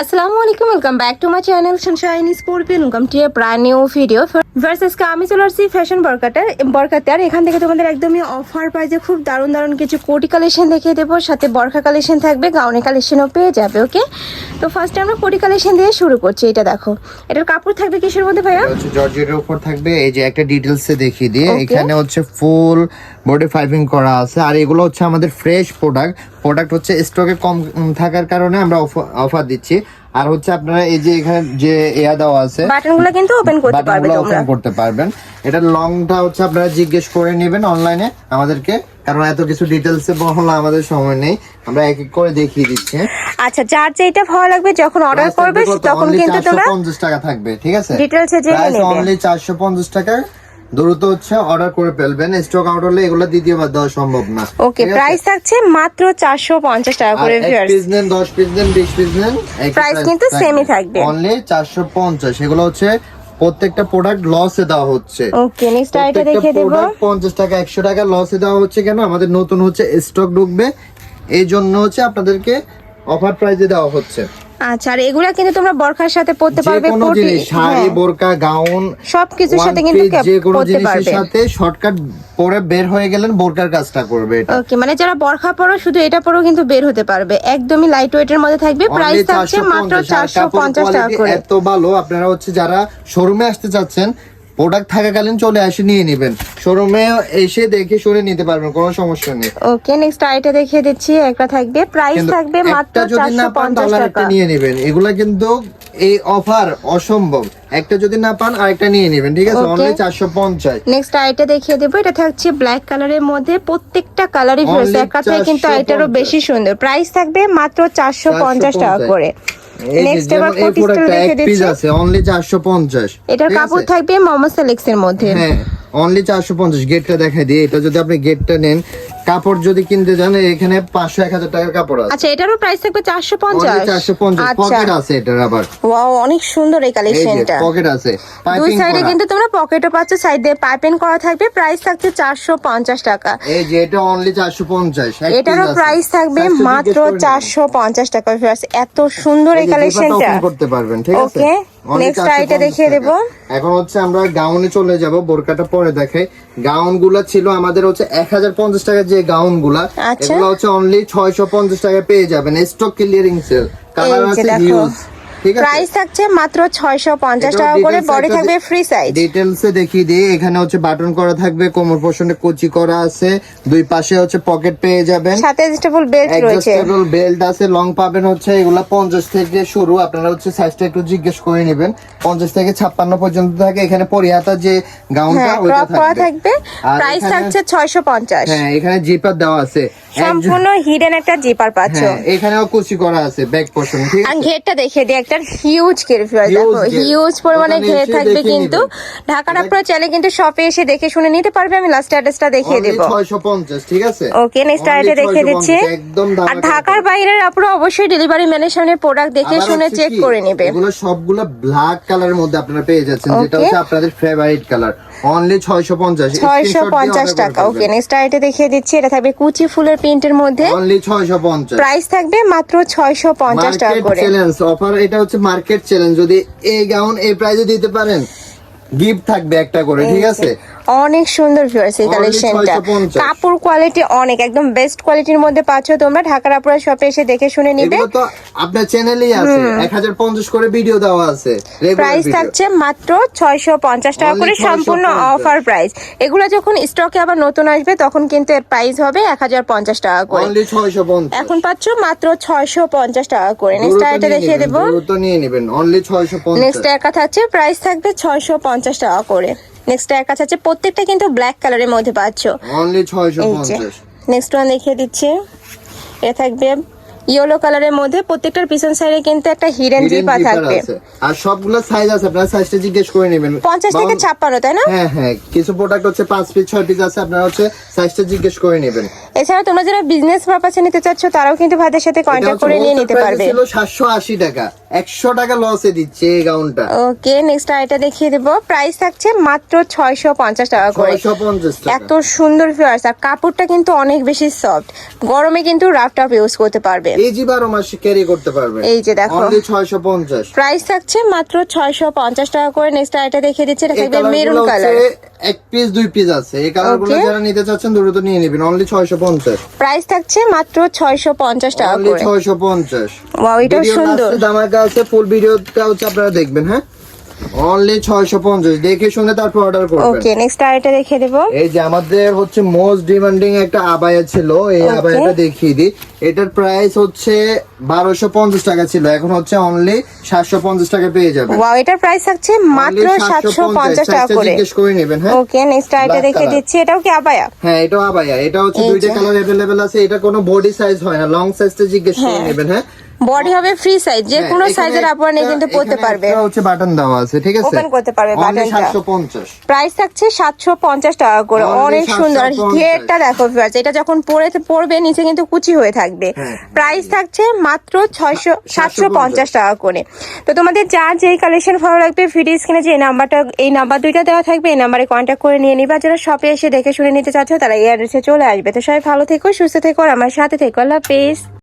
আসসালামু আলাইকুম welcome back to my channel sunshine scorpion welcome to a brand new video verses আমি চলে আসছি ফ্যাশন বরকাটার বরকাতে আর এখান থেকে তোমাদের একদমই অফার প্রাইজে খুব দারুণ দারুণ কিছু কোটি কালেকশন দেখিয়ে দেবো সাথে বরখা কালেকশন থাকবে গাউনে কালেকশনও পেয়ে যাবে ওকে তো ফার্স্টে আমরা কোটি কালেকশন দিয়ে শুরু করছি এটা দেখো। এটার কাপড় থাকবে কিসের মধ্যে ভাইয়া? জর্জেটের উপর থাকবে এই যে একটা ডিটেলস দেখিয়ে দিয়ে এখানে হচ্ছে ফুল বডি ফাইভিং করা আছে আর এগুলো হচ্ছে আমাদের ফ্রেশ প্রোডাক্ট প্রোডাক্ট হচ্ছে স্টকে কম থাকার কারণে আমরা অফার দিচ্ছি। আর হচ্ছে আপনারা এই যে এখানে যে এয়া দেওয়া আছে বাটনগুলো কিন্তু ওপেন করতে পারবে বাটনগুলো ওপেন করতে পারবেন। এটা লংটা হচ্ছে আপনারা জিজ্ঞেস করে নেবেন অনলাইনে আমাদেরকে কারণ এত কিছু ডিটেলস এ বহলা আমাদের সময় নেই। আমরা এক এক করে দেখিয়ে দিচ্ছি? আচ্ছা যার যেটা ভালো লাগবে যখন অর্ডার করবে তখন কিন্তু তোমরা 450 টাকা থাকবে ঠিক আছে? এ জেনে নেবে। অনলি 450 টাকা দ্রুত হচ্ছে অর্ডার করে ফেলবেন। স্টক আউট হলে এগুলো দ্বিতীয়বার দেওয়া সম্ভব না। ওকে প্রাইস থাকছে মাত্র চারশো পঞ্চাশ টাকা করে ভিউয়ার্স পিস নেন 10 পিস নেন 20 পিস নেন Price কিন্তু same ই থাকবে। অনলি 450 এগুলো হচ্ছে প্রত্যেকটা প্রোডাক্ট লসে দেওয়া হচ্ছে। ওকে নেক্সট আইটা দেখে দেবো। পঞ্চাশ টাকা একশো টাকা লসে দেওয়া হচ্ছে কেন? আমাদের নতুন হচ্ছে স্টক ঢুকবে। এই জন্য হচ্ছে আপনাদেরকে অফার প্রাইজে দেওয়া হচ্ছে। আচ্ছা আর এগুলা কিন্তু তোমরা বরখার সাথে পড়তে পারবে কোটি শাড়ি হ্যাঁ, বোরকা গাউন সবকিছুর সাথে কিন্তু যে কোনো জিনিসের সাথে শর্টকাট পরে বের হয়ে গেলেন বোরকার কাজটা করবে এটা। ওকে মানে যারা বরখা পরো শুধু এটা পরো কিন্তু বের হতে পারবে। একদমই লাইট ওয়েট এর মধ্যে থাকবে। প্রাইস থাকছে মাত্র 450 চারশো পঞ্চাশ টাকা করে। এত ভালো আপনারা হচ্ছে যারা শোরুমে আসতে চাচ্ছেন প্রোডাক্ট থাকাকালীন চলে আসে নিয়ে নেবেন। শোরুমে এসে দেখে শুনে নিতে পারবেন কোনো সমস্যা নেই। ওকে নেক্সট আইটা দেখিয়ে দিচ্ছি একটা থাকবে প্রাইস থাকবে মাত্র একটা যদি না চারশো পান পঞ্চাশ তাহলে একটা টাকা। নিয়ে নেবেন। এগুলা কিন্তু এই অফার অসম্ভব। একটা যদি না পান আরেকটা নিয়ে নেবেন ঠিক আছে? অনলি চারশো পঞ্চাশ। নেক্সট আইটা দেখিয়ে দেবো এটা থাকছে ব্ল্যাক কালারের মধ্যে প্রত্যেকটা কালারই Only ফেরছে এক কথায় কিন্তু আইটারও বেশি সুন্দর। প্রাইস থাকবে মাত্র চারশো পঞ্চাশ টাকা করে। নেক্সট এবার কোট প্রোডাক্টটা দেখে দিচ্ছি। আছে অনলি চারশো পঞ্চাশ। এটার কাপড় থাকবে মোহাম্মদ সেলেক্স এর মধ্যে। হ্যাঁ অনলি চারশো পঞ্চাশ গেটটা দেখাই দিয়ে এটা যদি আপনি গেটটা নেন কাপড় যদি কিনতে যান এখানে পাঁচশো এক হাজার টাকার কাপড় আছে। আচ্ছা এটারও প্রাইস থাকবে চারশো পঞ্চাশ। চারশো পঞ্চাশ। আচ্ছা। পকেট আছে এটার আবার। ওয়াও অনেক সুন্দর এই কালেকশনটা পকেট আছে। দুই সাইডে কিন্তু তোমরা পকেটও পাচ্ছ সাইড দিয়ে পাইপিং করা থাকবে। প্রাইস থাকছে চারশো পঞ্চাশ টাকা। এই যে এটা অনলি চারশো পঞ্চাশ। এটারও প্রাইস থাকবে মাত্র চারশো পঞ্চাশ টাকা viewers। এত সুন্দর এই কালেকশনটা করতে পারবেন ঠিক আছে? Only next 450 আইটা দেখিয়ে টাকা। এখন হচ্ছে আমরা গাউনে চলে যাব বোরকাটা পরে দেখাই। গাউনগুলা ছিল আমাদের হচ্ছে এক হাজার পঞ্চাশ টাকার যে গাউনগুলা আচ্ছা। এগুলো হচ্ছে অনলি ছয়শো পঞ্চাশ টাকা পেয়ে যাবেন। স্টক ক্লিয়ারিং সেল কালার এই আছে হিউজ আছে প্রাইস থাকছে মাত্র ছয়শো পঞ্চাশ এটাও টাকা করে বডি থাকবে ফ্রি সাইজ ডিটেলস এ দেখিয়ে দিই। এখানে হচ্ছে বাটন করা থাকবে কোমর পোর্শনে কুচি করা আছে। দুই পাশে হচ্ছে পকেট পেয়ে যাবেন। সাথে অ্যাডজাস্টেবল বেল্ট রয়েছে। অ্যাডজাস্টেবল বেল্ট আছে লং পাবেন হচ্ছে এগুলা পঞ্চাশ থেকে শুরু। আপনারা হচ্ছে সাইজটা একটু জিজ্ঞেস করে নেবেন। পঞ্চাশ থেকে ছাপ্পান্ন পর্যন্ত থাকে। এখানে পরিহাতা যে গাউনটা হ্যাঁ ওইটা থাকবে। প্রাইস থাকছে ছয়শো পঞ্চাশ। হ্যাঁ এখানে জিপার দেওয়া আছে। সম্পূর্ণ হিডেন একটা জিপার পাচ্ছ। হ্যাঁ এখানেও কুচি করা আছে ব্যাক পোর্শন ঠিক আর আছে? ঘেরটা দেখে দিই একটা হিউজ ঘের দেখো হিউজ পরিমাণে ঘের থাকবে কিন্তু। ঢাকার আপনারা চাইলে কিন্তু শপে এসে দেখে শুনে নিতে পারবে আমি লাস্ট অ্যাড্রেসটা দেখিয়ে দেবো। ছয়শো পঞ্চাশ ঠিক আছে? ওকে নেক্সট আইটা দেখে দিচ্ছি। আর ঢাকার বাইরের আপনারা অবশ্যই ডেলিভারি ম্যানের সামনে প্রোডাক্ট দেখে শুনে চেক করে নেবে। এগুলো সবগুলো ব্ল্যাক কালারের মধ্যে আপনারা পেয়ে যাচ্ছেন যেটা হচ্ছে আপনাদের ফেভারিট কালার অনলি ছয়শো পঞ্চাশ। ছয়শো পঞ্চাশ টাকা ওকে নেক্সট আইটে দেখিয়ে দিচ্ছি এটা থাকবে কুচি ফুলের প্রিন্টের মধ্যে। অনলি ছয়শো পঞ্চাশ। প্রাইস থাকবে মাত্র ছয়শো পঞ্চাশ টাকা মার্কেট করে। চ্যালেঞ্জ অফার এটা হচ্ছে মার্কেট চ্যালেঞ্জ যদি এই গাউন এই প্রাইসে দিতে পারেন গিফট থাকবে একটা করে ঠিক আছে? অনেক সুন্দর ভিউয়ার্স এই কালেকশনটা কাপড় কোয়ালিটি অনেক একদম বেস্ট কোয়ালিটির মধ্যে পাচ্ছ তোমরা। ঢাকার আপুরা শপে এসে দেখে শুনে নিবে। তো আপনার চ্যানেলেই আছে। এক হাজার পঞ্চাশ করে ভিডিও দেওয়া আছে প্রাইস থাকছে মাত্র ছয়শো পঞ্চাশ টাকা করে সম্পূর্ণ অফার প্রাইস এগুলো যখন স্টকে আবার নতুন আসবে তখন কিন্তু এর প্রাইস হবে এক হাজার পঞ্চাশ টাকা করে। অনলি ছয়শো পঞ্চাশ। এখন পাচ্ছ মাত্র ছয়শো পঞ্চাশ টাকা করে। নেক্সট আইটা দেখিয়ে দেবো। দ্রুত নিয়ে নেবেন। অনলি ছয়শো পঞ্চাশ। নেক্সট একা থাকছে প্রাইস থাকবে ছয়শো পঞ্চাশ টাকা করে। নেক্সট একা আছে প্রত্যেকটা কিন্তু ব্ল্যাক কালারের মধ্যে পাচ্ছ। অনলি ছয়শো এই যে পঞ্চাশ। নেক্সট ওয়ান দেখিয়ে দিচ্ছি। এটা থাকবে ইয়েলো কালারের মধ্যে প্রত্যেকটার পিছন সাইডে কিন্তু একটা Hidden জিপা থাকবে। আর সবগুলো সাইজ আছে আপনারা সাইজটা জিজ্ঞেস করে নেবেন। পঞ্চাশ থেকে বাউন- ছাপ্পান্ন তাই না? হ্যাঁ হ্যাঁ কিছু প্রোডাক্ট হচ্ছে পাঁচ পিস ছয় পিস আছে আপনারা হচ্ছে সাইজটা জিজ্ঞেস করে নেবেন। এছাড়া তোমরা যারা বিজনেস পারপাসে নিতে চাচ্ছ তারাও কিন্তু ভাইদের সাথে কন্ট্যাক্ট করে নিয়ে নিতে পারবে। ছিল সাতশো আশি টাকা। একশো টাকা লসে দিচ্ছে এই গাউনটা ওকে নেক্সট আইটা দেখিয়ে দেবো। প্রাইস থাকছে মাত্র ছয়শো পঞ্চাশ টাকা করে। ছয়শো পঞ্চাশ টাকা। এত সুন্দর ফিয়ার্স আর কাপড়টা কিন্তু অনেক বেশি সফট গরমে কিন্তু রাফ টাফ ইউজ করতে পারবে। এই জি বারো মাস ক্যারি করতে পারবে। এই যে দেখো। অনলি ছয়শো পঞ্চাশ। প্রাইস থাকছে মাত্র ছয়শো পঞ্চাশ টাকা করে। নেক্সট আইটা দেখিয়ে দিচ্ছে এটা থাকবে মেরুন কালার এক পিস দুই পিস আছে। এই কালারগুলো যারা নিতে চাচ্ছেন দ্রুত নিয়ে নেবেন। অনলি ছয়শো পঞ্চাশ। প্রাইস থাকছে মাত্র ছয়শো পঞ্চাশ টাকা করে। ছয়শো পঞ্চাশ। ওয়াও এটা সুন্দর। দামাকা আছে ফুল ভিডিওটা হচ্ছে আপনারা দেখবেন হ্যাঁ? অনলি ছয়শো পঞ্চাশ দেখে শুনে তারপর অর্ডার করবেন ওকে নেক্সট আইটা দেখিয়ে দেবো এই যে আমাদের হচ্ছে মোস্ট ডিমান্ডিং একটা আবায়া ছিল এই Okay. আবায়াটা দেখিয়ে দিই এটার প্রাইস হচ্ছে বারোশো পঞ্চাশ টাকা ছিল এখন হচ্ছে অনলি সাতশো পঞ্চাশ টাকা পেয়ে যাবে ওয়াও এটার প্রাইস থাকছে মাত্র সাতশো পঞ্চাশ টাকা করে জিজ্ঞেস করে নেবেন হ্যাঁ ওকে নেক্সট আইটা Black দেখিয়ে color. দিচ্ছি এটাও কি আবায়া হ্যাঁ এটা আবায়া এটা হচ্ছে এই দুইটা যে। কালার अवेलेबल আছে এটা কোনো বডি সাইজ হয় না লং সাইজটা জিজ্ঞেস করে হ্যাঁ। নেবেন হ্যাঁ বডি হবে ফ্রি সাইজ যে হ্যাঁ, কোনো সাইজের আপনারা নিয়ে কিন্তু এখানে পারবে একটা হচ্ছে বাটন দেওয়া আছে ঠিক আছে? Open করতে পারবে বাটনটা। সাতশো পঞ্চাশ। প্রাইস থাকছে সাতশো পঞ্চাশ টাকা করে অনেক সুন্দর। 750 ঘেরটা দেখো ভিউয়ার্স এটা যখন পরে পরবে নিচে কিন্তু কুচি হয়ে থাকবে। হ্যাঁ। প্রাইস থাকছে মাত্র ছয়শো সাতশো পঞ্চাশ। টাকা করে। তো তোমাদের যা যেই কালেকশন ভালো লাগবে ভিডিও স্ক্রিনে যে নাম্বারটা এই নাম্বার দুইটা দেওয়া থাকবে এই নাম্বারে কন্ট্যাক্ট করে নিয়ে নিবা। যারা শপে এসে দেখে শুনে নিতে চাচ্ছ তারা এই অ্যাড্রেসে চলে আসবে। তো সবাই ভালো থেকো সুস্থ থেকো আর আমার সাথে থেকো। আল্লাহ হাফেজ।